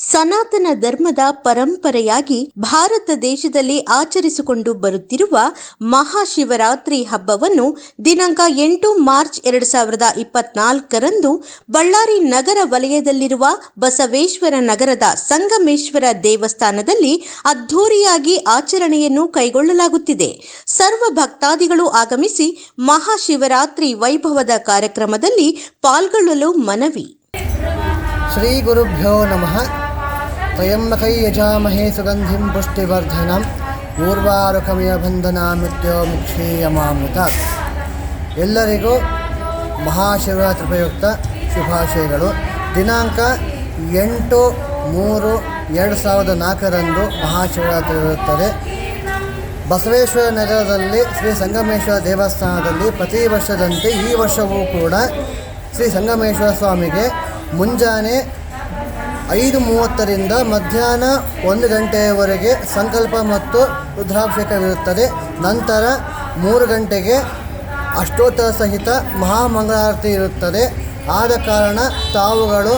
ಸನಾತನ ಧರ್ಮದ ಪರಂಪರೆಯಾಗಿ ಭಾರತ ದೇಶದಲ್ಲಿ ಆಚರಿಸಿಕೊಂಡು ಬರುತ್ತಿರುವ ಮಹಾಶಿವರಾತ್ರಿ ಹಬ್ಬವನ್ನು ದಿನಾಂಕ ಎಂಟು ಮಾರ್ಚ್ ಎರಡು ಸಾವಿರದ ಇಪ್ಪತ್ನಾಲ್ಕರಂದು ಬಳ್ಳಾರಿ ನಗರ ವಲಯದಲ್ಲಿರುವ ಬಸವೇಶ್ವರ ನಗರದ ಸಂಗಮೇಶ್ವರ ದೇವಸ್ಥಾನದಲ್ಲಿ ಅದ್ಧೂರಿಯಾಗಿ ಆಚರಣೆಯನ್ನು ಕೈಗೊಳ್ಳಲಾಗುತ್ತಿದೆ. ಸರ್ವ ಭಕ್ತಾದಿಗಳು ಆಗಮಿಸಿ ಮಹಾಶಿವರಾತ್ರಿ ವೈಭವದ ಕಾರ್ಯಕ್ರಮದಲ್ಲಿ ಪಾಲ್ಗೊಳ್ಳಲು ಮನವಿ. ಶ್ರೀ ಗುರುಭ್ಯೋ ನಮಃ. ತ್ರಯಂಬಕೈ ಯಜಾಮಹೇ ಸುಗಂಧಿಂ ಪುಷ್ಟಿವರ್ಧನಂ ಪೂರ್ವಾರುಕಮಯ ಬಂಧನಾಮಿತ್ಯೋ ಮುಕ್ಷೀಯಮಾಮೃತ ಎಲ್ಲರಿಗೂ ಮಹಾಶಿವರಾತ್ರಿ ಪ್ರಯುಕ್ತ ಶುಭಾಶಯಗಳು. ದಿನಾಂಕ ಎಂಟು ಮೂರು ಎರಡು ಸಾವಿರದ ನಾಲ್ಕರಂದು ಮಹಾಶಿವರಾತ್ರಿ ಇರುತ್ತದೆ ಬಸವೇಶ್ವರ ನಗರದಲ್ಲಿ ಶ್ರೀ ಸಂಗಮೇಶ್ವರ ದೇವಸ್ಥಾನದಲ್ಲಿ ಪ್ರತಿ ವರ್ಷದಂತೆ ಈ ವರ್ಷವೂ ಕೂಡ ಶ್ರೀ ಸಂಗಮೇಶ್ವರ ಸ್ವಾಮಿಗೆ ಮುಂಜಾನೆ ಐದು ಮೂವತ್ತರಿಂದ ಮಧ್ಯಾಹ್ನ ಒಂದು ಗಂಟೆಯವರೆಗೆ ಸಂಕಲ್ಪ ಮತ್ತು ರುದ್ರಾಭಿಷೇಕವಿರುತ್ತದೆ. ನಂತರ ಮೂರು ಗಂಟೆಗೆ ಅಷ್ಟೋತ್ತರ ಸಹಿತ ಮಹಾಮಂಗಳಾರತಿ ಇರುತ್ತದೆ. ಆದ ಕಾರಣ ತಾವುಗಳು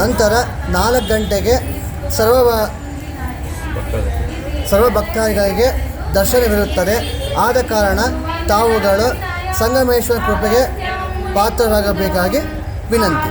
ನಂತರ ನಾಲ್ಕು ಗಂಟೆಗೆ ಸರ್ವ ಸರ್ವ ಭಕ್ತಾದಿಗಳಿಗೆ ದರ್ಶನವಿರುತ್ತದೆ. ಆದ ಕಾರಣ ತಾವುಗಳು ಸಂಗಮೇಶ್ವರ ಕೃಪೆಗೆ ಪಾತ್ರರಾಗಬೇಕಾಗಿ ವಿನಂತಿ.